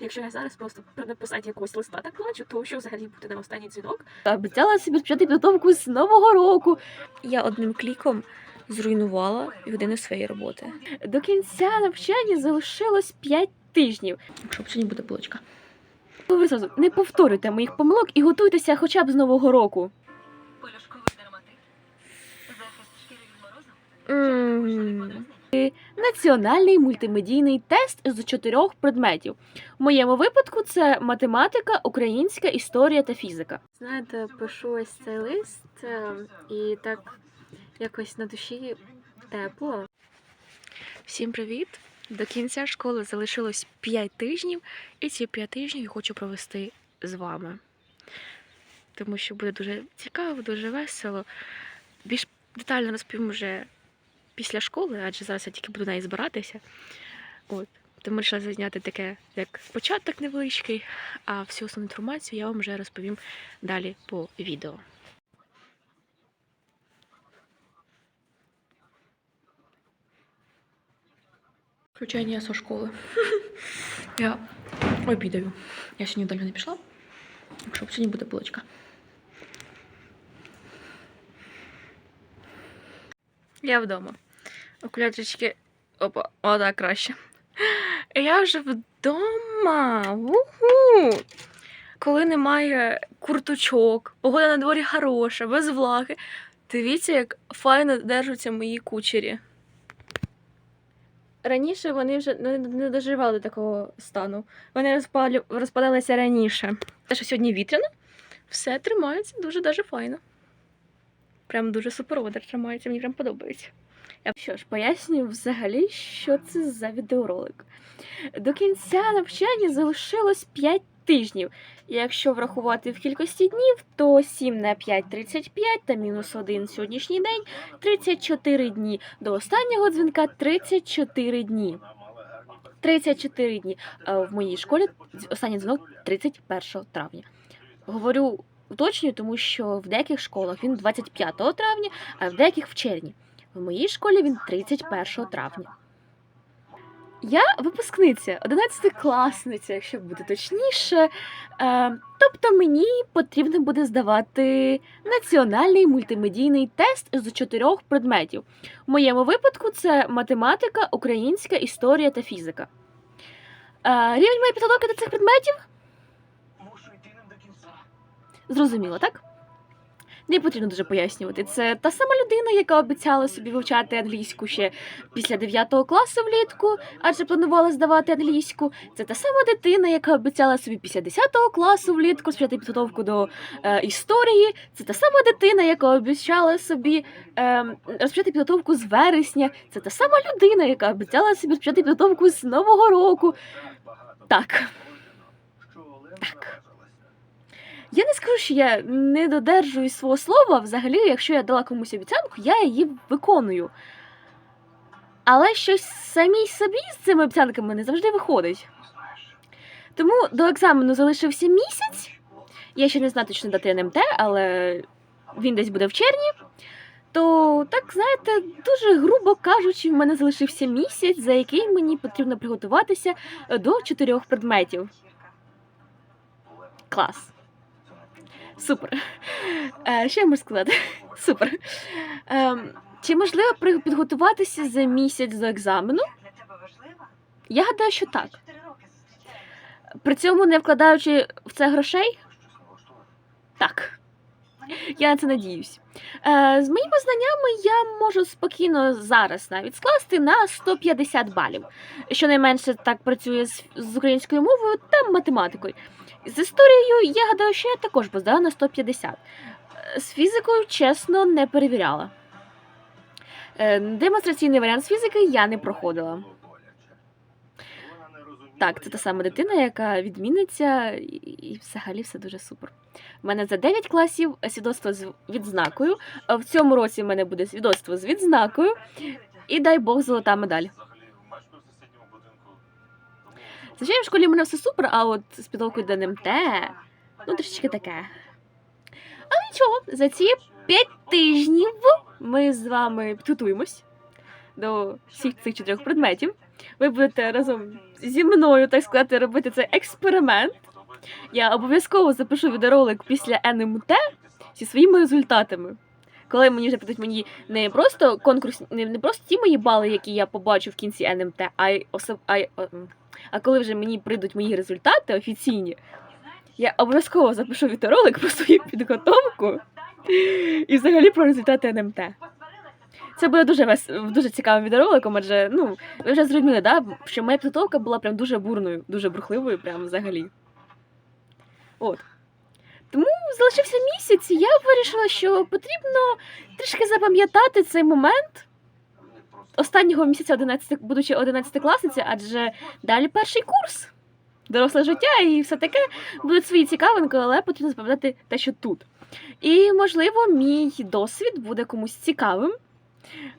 Якщо я зараз просто написанні якогось листа так плачу, то що взагалі буде на останній дзвінок? Обіцяла собі почати підготовку з нового року. Я одним кліком зруйнувала години своєї роботи. До кінця навчання залишилось 5 тижнів. Якщо взагалі буде булочка. Говорю зразу, не повторюйте моїх помилок і готуйтеся хоча б з нового року. Полюшковий дерматит. Захист шкіри від морозу. Національний мультимедійний тест з чотирьох предметів. В моєму випадку це математика, українська історія та фізика. Знаєте, пишу ось цей лист е, і так якось на душі тепло. Всім привіт! До кінця школи залишилось 5 тижнів, і ці 5 тижнів я хочу провести з вами. Тому що буде дуже цікаво, дуже весело. Більш детально розповім вже після школи, адже зараз я тільки буду на неї збиратися. От. Тому вирішила зазняти таке, як початок невеличкий, а всю основну інформацію я вам вже розповім далі по відео. Включення со школи. Я обідаю. Я сьогодні вдально не пішла. Якщо сьогодні буде булочка. Я вдома. Окулярчики. Опа, о, краще. Я вже вдома. Уху! Коли немає курточок, погода на дворі хороша, без влаги. Дивіться, як файно держаться мої кучері. Раніше вони вже не, доживали такого стану. Вони розпалю, розпадалися раніше. Те, що сьогодні вітряно, все тримається дуже даже файно. Прям дуже суперово тримається, мені прям подобається. Що ж, поясню взагалі, що це за відеоролик. До кінця навчання залишилось 5 тижнів. Якщо врахувати в кількості днів, то 7 на 5 – 35 та мінус 1 сьогоднішній день 34 дні. До останнього дзвінка 34 дні. 34 дні. В моїй школі останній дзвінок 31 травня. Говорю уточнюю, тому що в деяких школах він 25 травня, а в деяких в червні. В моїй школі він 31 травня. Я випускниця, 11 класниця, якщо буде точніше. Е, тобто мені потрібно буде здавати національний мультимедійний тест з чотирьох предметів. В моєму випадку це математика, українська історія та фізика. Е, рівень моєї підготовки до цих предметів. Зрозуміло, так? Не потрібно дуже пояснювати. Це та сама людина, яка обіцяла собі вивчати англійську ще після 9 класу влітку, адже планувала здавати англійську. Це та сама дитина, яка обіцяла собі після 10 класу влітку розпочати підготовку до е, історії. Це та сама дитина, яка обіцяла собі е, розпочати підготовку з вересня. Це та сама людина, яка обіцяла собі розпочати підготовку з нового року. Так. Так. Я не скажу, що я не додержую свого слова. Взагалі, якщо я дала комусь обіцянку, я її виконую. Але щось самій собі з цими обіцянками не завжди виходить. Тому до екзамену залишився місяць. Я ще не знаю точно дати НМТ, але він десь буде в червні. То, так, знаєте, дуже грубо кажучи, в мене залишився місяць, за який мені потрібно приготуватися до чотирьох предметів. Клас. Супер. Е, що я можу сказати? Супер. Ем, чи можливо підготуватися за місяць до екзамену? Я гадаю, що так. При цьому не вкладаючи в це грошей? Так. Я на це надіюсь. Е, з моїми знаннями я можу спокійно зараз навіть скласти на 150 балів. Щонайменше так працює з, з українською мовою та математикою. З історією я гадаю, що я також би здала на 150. Е, З фізикою, чесно, не перевіряла. Е, Демонстраційний варіант з фізики я не проходила. Так, це та сама дитина, яка відміниться, і, і взагалі все дуже супер. У мене за 9 класів свідоцтво з відзнакою. В цьому році в мене буде свідоцтво з відзнакою. І дай Бог золота медаль. Звичайно, в школі в мене все супер, а от з підготовкою до НМТ, ну трішечки таке. Але нічого, за ці 5 тижнів ми з вами підготуємось до всіх цих чотирьох предметів. ви будете разом зі мною, так сказати, робити цей експеримент. Я обов'язково запишу відеоролик після НМТ зі своїми результатами. Коли мені вже прийдуть мені не просто конкурс, не, не просто ті мої бали, які я побачу в кінці НМТ, а й особ, а, й, а коли вже мені прийдуть мої результати офіційні, я обов'язково запишу відеоролик про свою підготовку і взагалі про результати НМТ. Це буде дуже вес... дуже цікавим відеороликом, адже ну, ви вже зрозуміли, да? що моя підготовка була прям дуже бурною, дуже бурхливою, прям взагалі. От. Тому залишився місяць, і я вирішила, що потрібно трішки запам'ятати цей момент останнього місяця 11, будучи 11 класниці, адже далі перший курс. Доросле життя і все таке будуть свої цікавинки, але потрібно запам'ятати те, що тут. І, можливо, мій досвід буде комусь цікавим.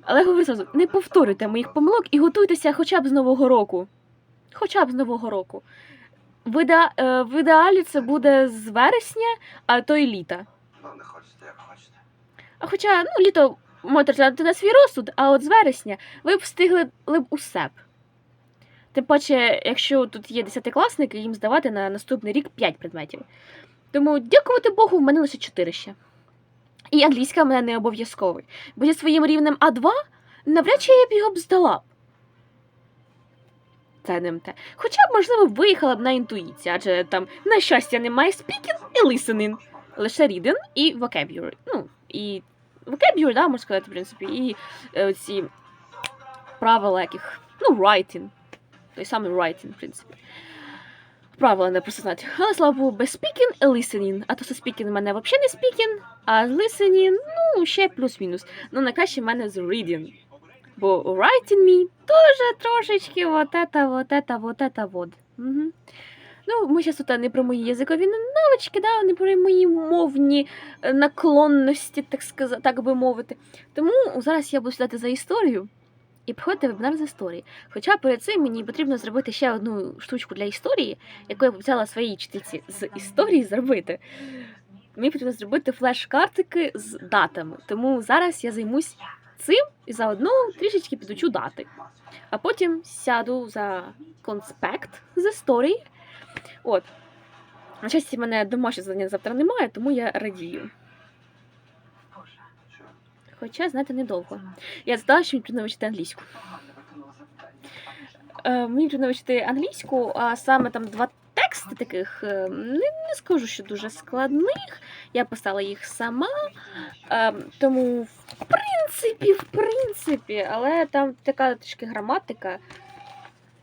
Але говорю зразу, не повторюйте моїх помилок і готуйтеся хоча б з Нового року. Хоча б з Нового року. В, іде... в ідеалі це буде з вересня, а то і літа. Ну, не хочете, як хочете. А хоча, ну, літо можете розглянути на свій розсуд, а от з вересня ви б встигли б усе б. Тим паче, якщо тут є десятикласники, їм здавати на наступний рік 5 предметів. Тому, дякувати Богу, в мене лише 4 ще. І англійська в мене не обов'язковий. Бо зі своїм рівнем А2 навряд чи я б його б здала. Це НМТ. Хоча б, можливо, виїхала б на інтуїції, адже там, на щастя, немає speaking і listening. Лише reading і vocabulary. Ну, і vocabulary, да, можна сказати, в принципі, і е, ці правила яких. Ну, writing. Той самий writing, в принципі. Правила не просто знати. Але слава Богу, без speaking і listening. А то со speaking в мене взагалі не speaking, а listening, ну, ще плюс-мінус. Ну, найкраще в мене з reading. Бо writing мій дуже трошечки вот это, вот это, вот это, вот. Угу. Ну, ми зараз тут не про мої язикові навички, да, не про мої мовні е, наклонності, так сказати, так би мовити. Тому зараз я буду сідати за історію і проходити вебінар з історії. Хоча перед цим мені потрібно зробити ще одну штучку для історії, яку я взяла своїй вчительці з історії зробити. Мені потрібно зробити флеш-картики з датами. Тому зараз я займусь цим і заодно трішечки підучу дати. А потім сяду за конспект з історії. От. На щастя, в мене домашнє завдання завтра немає, тому я радію. Хоча, знаєте, недовго. Я знала, що мені потрібно вчити англійську. Е, мені потрібно вчити англійську, а саме там два тексти таких, е, не, не скажу, що дуже складних. Я писала їх сама. Е, тому, в принципі, в принципі, але там така трішки граматика.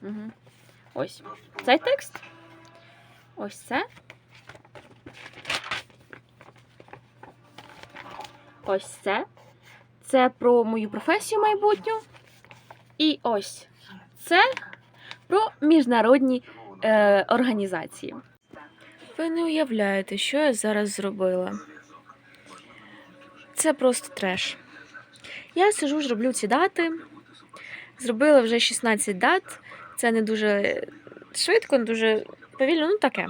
Угу. Ось цей текст. Ось це. Ось це. Це про мою професію майбутню. І ось це про міжнародні е, організації. Ви не уявляєте, що я зараз зробила. Це просто треш. Я сижу, ж роблю ці дати. Зробила вже 16 дат. Це не дуже швидко, не дуже повільно, ну таке.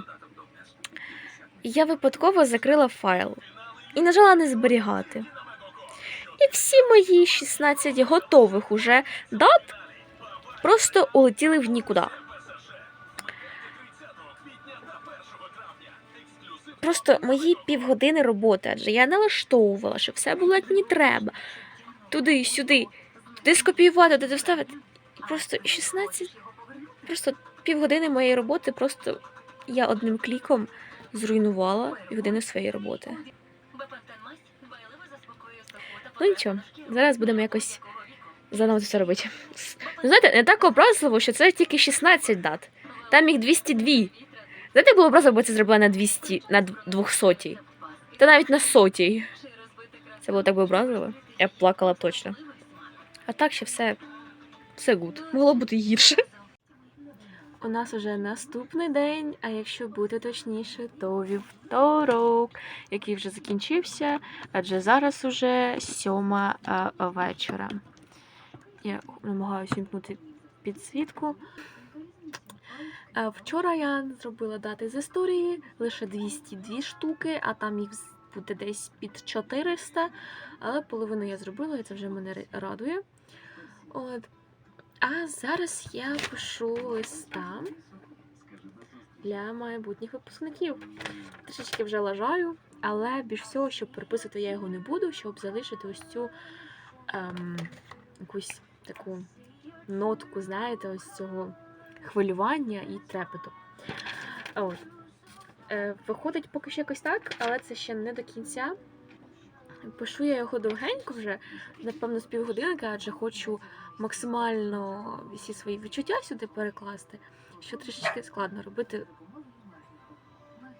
Я випадково закрила файл і нажала не зберігати. І всі мої 16 готових уже дат просто улетіли в нікуди. Просто мої півгодини роботи, адже я налаштовувала, щоб все було як мені треба. Туди, сюди, туди скопіювати, туди вставити. І просто 16, просто півгодини моєї роботи просто я одним кліком зруйнувала півгодини своєї роботи. Ну нічого, зараз будемо якось заново це робити. Ну, знаєте, не так образливо, що це тільки 16 дат. Там їх 202. Знаєте, було образливо, бо це зробила на 200, на 200. Та навіть на сотій. Це було так би образливо. Я б плакала точно. А так ще все, все гуд. Могло бути гірше. У нас уже наступний день, а якщо бути точніше, то вівторок, який вже закінчився, адже зараз уже сьома вечора. Я намагаюся вімкнути підсвітку. А, Вчора я зробила дати з історії лише 202 штуки, а там їх буде десь під 400, але половину я зробила, і це вже мене радує. От. А зараз я пишу листа для майбутніх випускників. Трішечки вже лажаю, але більш всього, щоб переписувати я його не буду, щоб залишити ось цю ем, якусь таку нотку, знаєте, ось цього хвилювання і трепету. От. Е, виходить поки що якось так, але це ще не до кінця. Пишу я його довгенько вже, напевно, з півгодинки, адже хочу максимально всі свої відчуття сюди перекласти, що трішечки складно робити.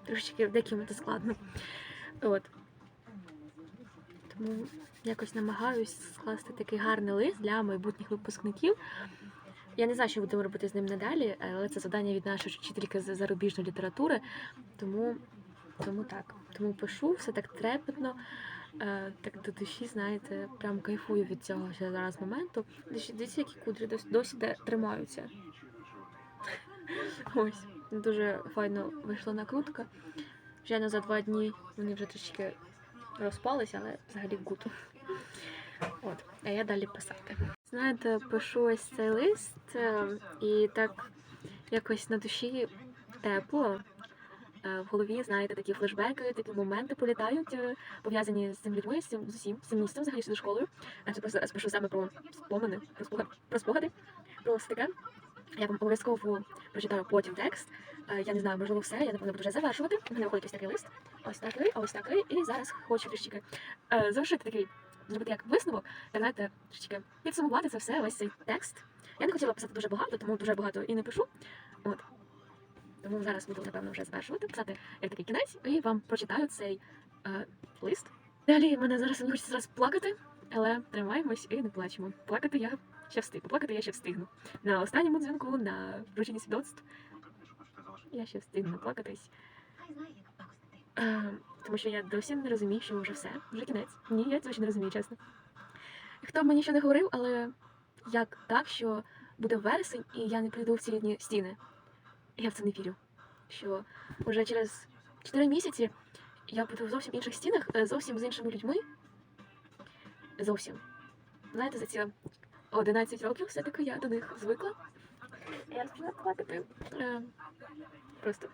Трішечки деякі моменти складно. От. Тому якось намагаюсь скласти такий гарний лист для майбутніх випускників. Я не знаю, що будемо робити з ним надалі, але це завдання від нашої вчительки з зарубіжної літератури. Тому, тому так. Тому пишу все так трепетно, е, так до душі, знаєте, прям кайфую від цього ще зараз моменту. Дивіться, які кудрі досі, де тримаються. Ось, дуже файно вийшла накрутка. Вже за два дні вони вже трішки розпалися, але взагалі гуто. От, а я далі писати. Знаєте, пишу ось цей лист, е, і так якось на душі тепло. Е, В голові, знаєте, такі флешбеки, такі моменти політають, е, пов'язані з цими людьми, з усім, з цим містом, взагалі з школою. А це просто пишу саме про спомини, про спогади, про спогади. Я вам обов'язково прочитаю потім текст. Я не знаю, можливо, все. Я напевно буду вже завершувати. У мене виходить ось такий лист. Ось такий, ось такий. І зараз хочу трішки завершити такий, зробити як висновок, так знаєте, трішки підсумувати це все, ось цей текст. Я не хотіла писати дуже багато, тому дуже багато і не пишу. От. Тому зараз буду, напевно, вже завершувати, писати як такий кінець, і вам прочитаю цей е, лист. Далі мене зараз не хочеться зараз плакати, але тримаємось і не плачемо. Плакати я ще встигну. Плакати я ще встигну. На останньому дзвінку, на врученні свідоцтв. Я ще встигну наплакатись. Е, тому що я досі не розумію, що вже все, вже кінець. Ні, я цього не розумію, чесно. Хто б мені ще не говорив, але як так, що буде вересень, і я не прийду в ці рідні стіни. Я в це не вірю. Що вже через 4 місяці я буду в зовсім інших стінах, е, зовсім з іншими людьми. Зовсім. Знаєте, за ці 11 років все-таки я до них звикла. Я почала плакати. Е, Просто.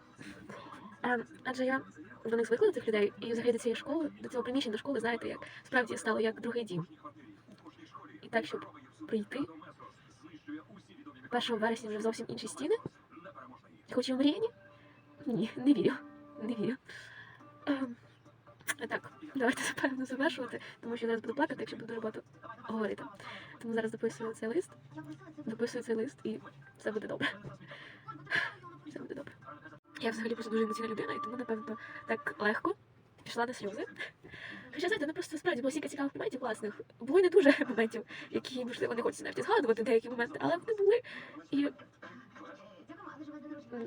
Е, Адже я до них звикла до цих людей, і взагалі до цієї школи, до цього приміщення до школи, знаєте, як справді стало як другий дім. І так, щоб прийти 1 вересня вже зовсім інші стіни. Хоч і мріяні? Ні, не вірю. Не вірю. Ем, так, давайте напевно завершувати, тому що зараз буду плакати, якщо буду багато говорити. Тому зараз дописую цей лист, дописую цей лист і все буде добре. Я взагалі просто дуже емоційна людина, і тому, напевно, так легко пішла на сльози. Хоча, знаєте, ну просто справді було стільки цікавих моментів класних. Було й не дуже моментів, які, можливо, не хочеться навіть згадувати деякі моменти, але вони були. І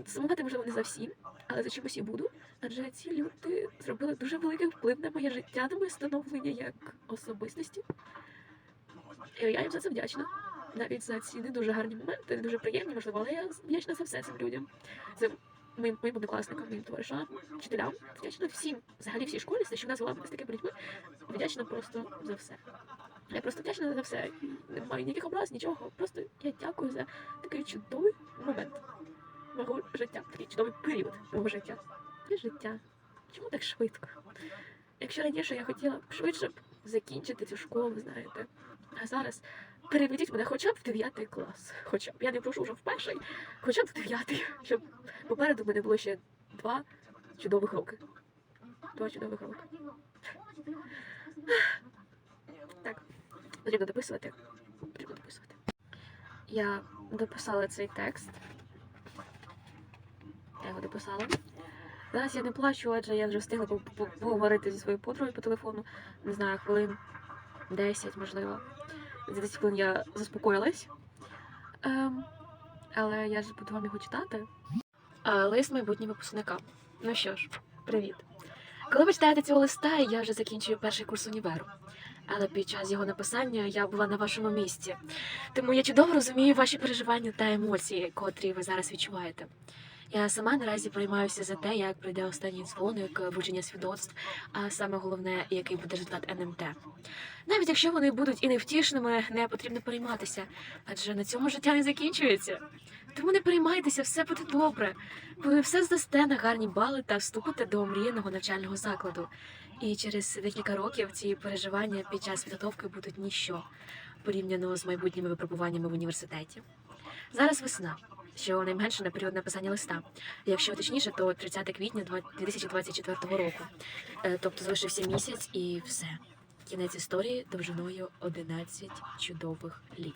сумувати, можливо, не за всім, але за чимось і буду. Адже ці люди зробили дуже великий вплив на моє життя, на моє становлення як особистості. І я їм за це вдячна. Навіть за ці не дуже гарні моменти, не дуже приємні, можливо, але я вдячна за все цим людям. Моїм, моїм однокласникам, моїм товаришам, вчителям. Вдячна всім, взагалі всій школі, що нас вела з такими людьми. Вдячна просто за все. Я просто вдячна за все. Не маю ніяких образ, нічого. Просто я дякую за такий чудовий момент мого життя, такий чудовий період мого життя. І життя. Чому так швидко? Якщо раніше я хотіла б швидше б закінчити цю школу, знаєте, а зараз переведіть мене хоча б в 9 клас. Хоча б я не прошу вже в перший, хоча б в 9, щоб попереду в мене було ще два чудових роки. Два чудових роки. Так, потрібно дописувати. Потрібно дописувати. Я дописала цей текст. Я його дописала. Зараз я не плачу, адже я вже встигла по- по- поговорити зі своєю подругою по телефону. Не знаю, хвилин 10, можливо. За 10 хвилин я заспокоїлась. Ем, але я ж буду вам його читати. А, лист майбутнім випускникам. Ну що ж, привіт. Коли ви читаєте цього листа, я вже закінчую перший курс універу. Але під час його написання я була на вашому місці. Тому я чудово розумію ваші переживання та емоції, котрі ви зараз відчуваєте. Я сама наразі приймаюся за те, як прийде останній дзвоник вручення свідоцтв, а саме головне, який буде результат НМТ. Навіть якщо вони будуть і невтішними, не потрібно перейматися, адже на цьому життя не закінчується. Тому не переймайтеся, все буде добре. Ви все здасте на гарні бали та вступите до мріяного навчального закладу. І через декілька років ці переживання під час підготовки будуть ніщо порівняно з майбутніми випробуваннями в університеті. Зараз весна, що найменше на період написання листа. Якщо точніше, то 30 квітня 2024 року. Е, Тобто залишився місяць і все. Кінець історії довжиною 11 чудових літ.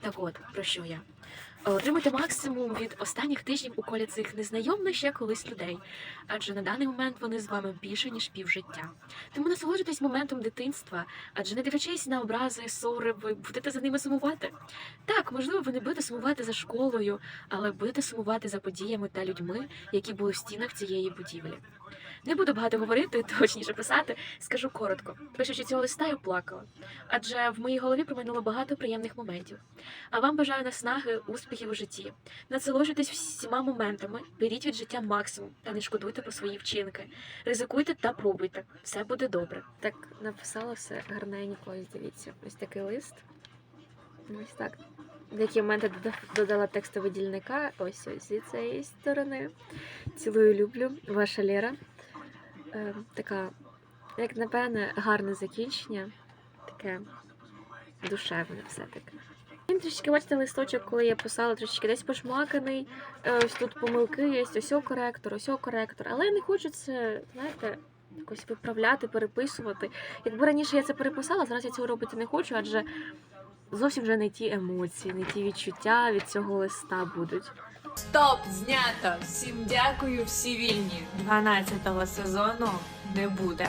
Так от, про що я? Отримуйте максимум від останніх тижнів у колі цих незнайомих ще колись людей, адже на даний момент вони з вами більше ніж півжиття. Тому насолоджуйтесь моментом дитинства, адже не дивлячись на образи, ссори, ви будете за ними сумувати. Так, можливо, ви не будете сумувати за школою, але будете сумувати за подіями та людьми, які були в стінах цієї будівлі. Не буду багато говорити, точніше писати, скажу коротко. Пишучи цього листа, я плакала, адже в моїй голові промайнуло багато приємних моментів. А вам бажаю наснаги, успіхів у житті. Насолоджуйтесь всіма моментами, беріть від життя максимум та не шкодуйте про свої вчинки. Ризикуйте та пробуйте. Все буде добре. Так написала все гарненько, ось дивіться. Ось такий лист. Ось так. Деякі моменти додала текстового дільника. Ось ось зі цієї сторони. Цілую люблю. Ваша Лера. Е, така, як напевне, гарне закінчення. Таке душевне все-таки. Він трішки бачите листочок, коли я писала, трішки десь пошмаканий. Е, Ось тут помилки є, ось о коректор, ось о коректор. Але я не хочу це, знаєте, якось виправляти, переписувати. Якби раніше я це переписала, зараз я цього робити не хочу, адже зовсім вже не ті емоції, не ті відчуття від цього листа будуть. Стоп! Знято! Всім дякую, всі вільні. 12-го сезону не буде.